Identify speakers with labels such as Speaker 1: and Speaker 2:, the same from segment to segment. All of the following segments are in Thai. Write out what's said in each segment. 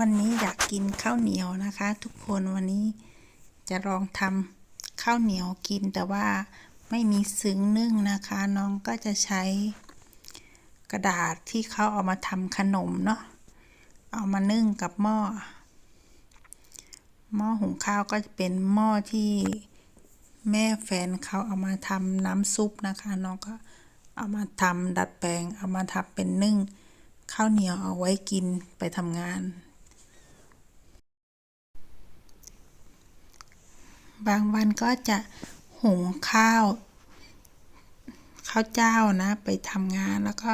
Speaker 1: วันนี้อยากกินข้าวเหนียวนะคะ ทุกคนวันนี้จะลองทำข้าวเหนียวกินแต่ว่าไม่มีซึ้งนึ่งนะคะ น้องก็จะใช้กระดาษที่เขาเอามาทำขนมเนาะเอามานึ่งกับหม้อ หม้อหุงข้าวก็จะเป็นหม้อที่แม่แฟนเขาเอามาทำน้ำซุปนะคะ น้องก็เอามาทำดัดแปลง เอามาทำเป็นนึ่งข้าวเหนียวเอาไว้กินไปทำงาน บางวันก็จะหุงข้าวข้าวเจ้านะ ไปทำงานแล้วก็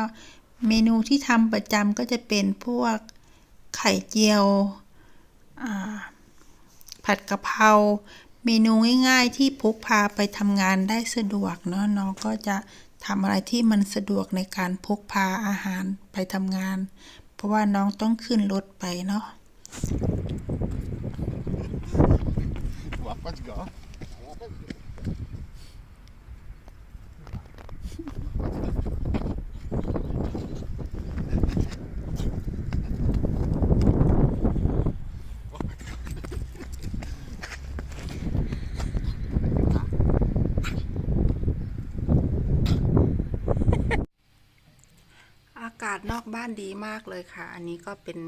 Speaker 1: เมนูที่ทำประจำก็จะเป็นพวกไข่เจียวผัดกะเพราเมนูง่ายๆ ที่พกพาไปทำงานได้สะดวกเนาะน้องก็จะทำอะไรที่มันสะดวกในการพกพาอาหารไปทำงาน เพราะว่าน้องต้องขึ้นรถไปเนาะ
Speaker 2: Łapać go..
Speaker 1: อากาศนอกบ้านดีมากเลยค่ะ อันนี้ก็เป็น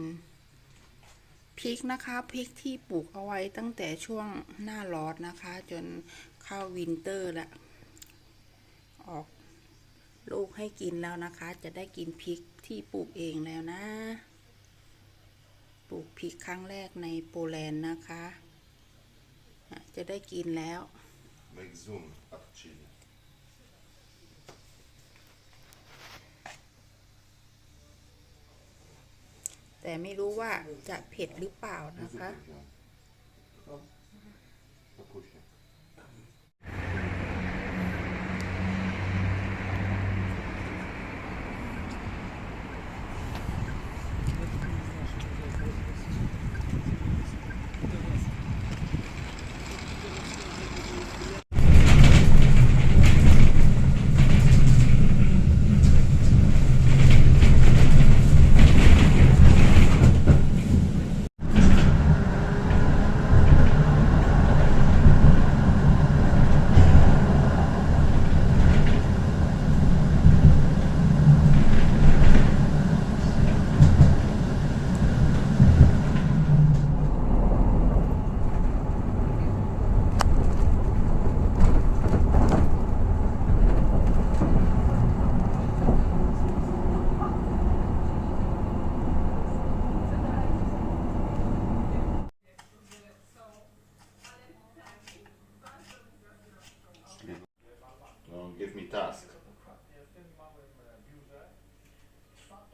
Speaker 1: พริกนะคะพริกที่ปลูกเอาไว้ตั้งแต่ช่วงหน้าร้อนนะคะ จนเข้าวินเตอร์แล้วออกลูกให้กินแล้วนะคะ จะได้กินพริกที่ปลูกเองแล้วนะ ปลูกพริกครั้งแรกในโปแลนด์นะคะ จะได้กินแล้ว
Speaker 2: Make zoom up chili.
Speaker 1: แต่ไม่รู้ว่าจะเผ็ดหรือเปล่านะคะ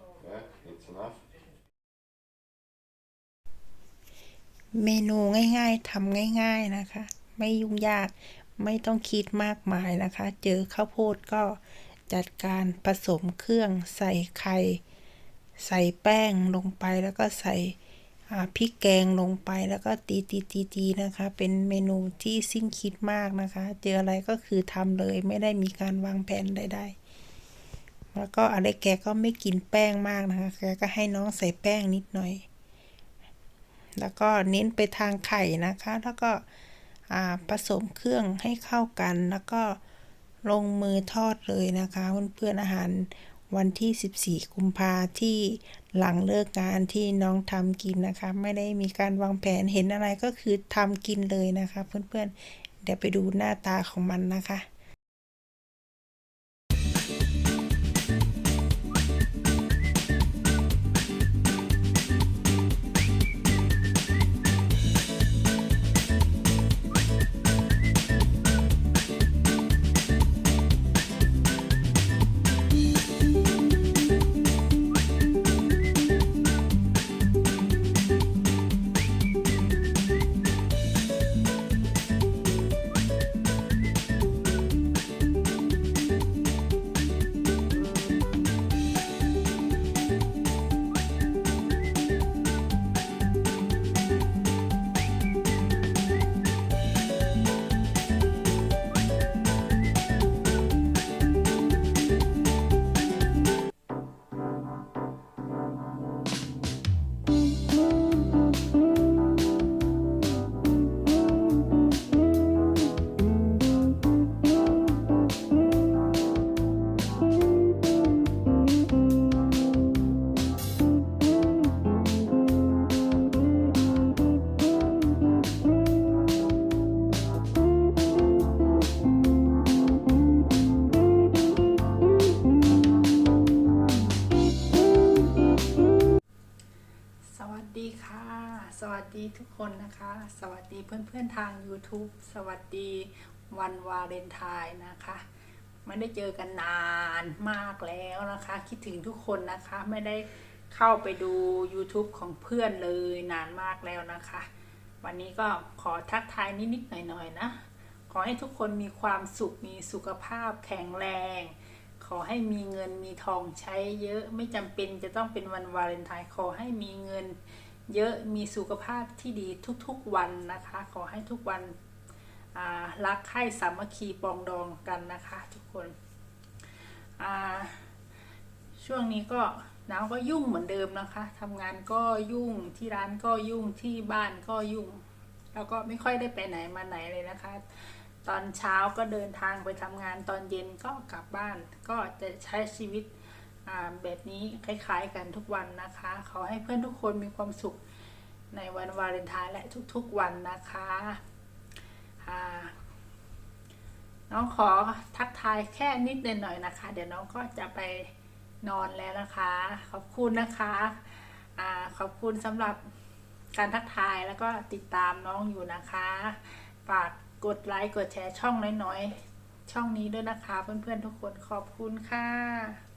Speaker 2: Okay, it's enough.
Speaker 1: เมนูง่ายๆทำง่ายๆนะคะ ไม่ยุ่งยาก ไม่ต้องคิดมากมายนะคะ เจอข้าวโพดก็จัดการผสมเครื่องใส่ไข่ ใส่แป้งลงไปแล้วก็ใส่พริกแกงลงไปแล้วก็ตีตีตีตีนะคะ เป็นเมนูที่สิ้นคิดมากนะคะ เจออะไรก็คือทำเลยไม่ได้มีการวางแผนใดๆ แล้วก็อะไรแกก็ไม่กินแป้งมากนะคะ แกก็ให้น้องใส่แป้งนิดหน่อย แล้วก็เน้นไปทางไข่นะคะ แล้วก็ผสมเครื่องให้เข้ากัน แล้วก็ลงมือทอดเลยนะคะเพื่อนๆอาหารวันที่ 14 กุมภาที่หลังเลิกงานที่น้องทำกินนะคะ ไม่ได้มีการวางแผนเห็นอะไรก็คือทำกินเลยนะคะ เพื่อนๆเดี๋ยวไปดูหน้าตาของมันนะคะ สวัสดีทุกคนนะคะ สวัสดีเพื่อนๆทาง YouTube สวัสดีวันวาเลนไทน์นะคะไม่ได้เจอกันนานมากแล้วนะคะ คิดถึงทุกคนนะคะ ไม่ได้เข้าไปดู YouTube ของเพื่อนเลยนานมากแล้วนะคะ วันนี้ก็ขอทักทายนิดๆหน่อยๆนะ ขอให้ทุกคนมีความสุขมีสุขภาพแข็งแรง ขอให้มีเงินมีทองใช้เยอะไม่จำเป็นจะต้องเป็นวันวาเลนไทน์ขอให้มีเงิน เยอะมีสุขภาพที่ดีทุกๆวันนะคะ ขอให้ทุกวันรักใคร่สามัคคีปองดองกันนะคะทุกคนช่วงนี้ก็น้าก็ยุ่งเหมือนเดิมนะคะทำงานก็ยุ่งที่ร้านก็ยุ่งที่บ้านก็ยุ่ง แล้วก็ไม่ค่อยได้ไปไหนมาไหนเลยนะคะ ตอนเช้าก็เดินทางไปทำงานตอนเย็นก็กลับบ้าน ก็จะใช้ชีวิต แบบนี้คล้ายๆกันทุกวันนะคะ ขอให้เพื่อนทุกคนมีความสุขในวันวาเลนไทน์และทุกๆวันนะคะน้องขอทักทายแค่นิดหน่อยนะคะ เดี๋ยวน้องก็จะไปนอนแล้วนะคะ ขอบคุณนะคะอขอบคุณสำหรับการทักทายแล้วก็ติดตามน้องอยู่นะคะ ฝากกดไลค์กดแชร์ช่องน้อยๆ ช่องนี้ด้วยนะคะ เพื่อนๆทุกคนขอบคุณค่ะ